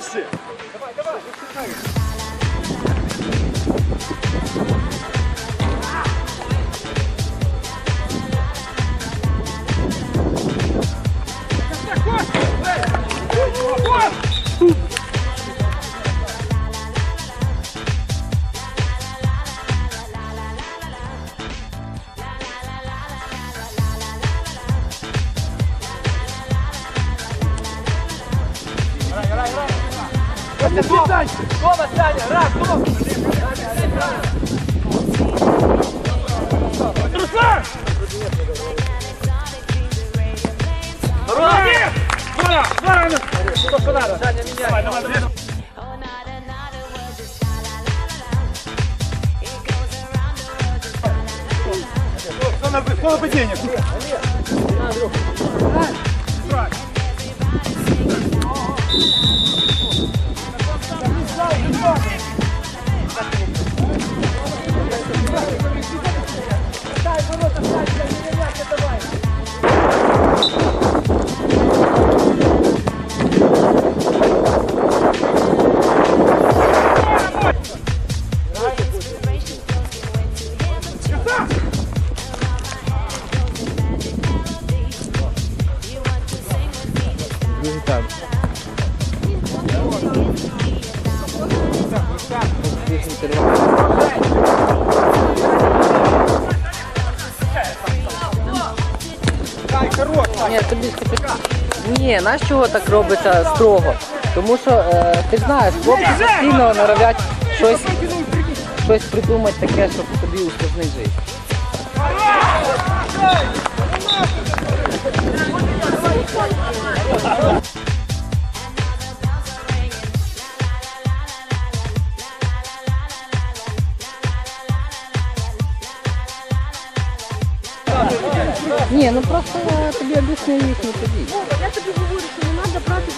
Ближче! Дома, Саня, раз, дома! Руслан! Руслан! Вора! Вора! Что что надо? Саня, меняй. Давай, давай, давай. Кто на, кто на падение? Ні, тобі Ні, знаєш чого так робиться строго? Тому що е, ти знаєш, хлопці постійно норовять щось, щось придумати таке, щоб тобі усложнити життя. Ні, ну просто я тобі об'ясню їхню тоді. Я тобі говорю, що не треба брати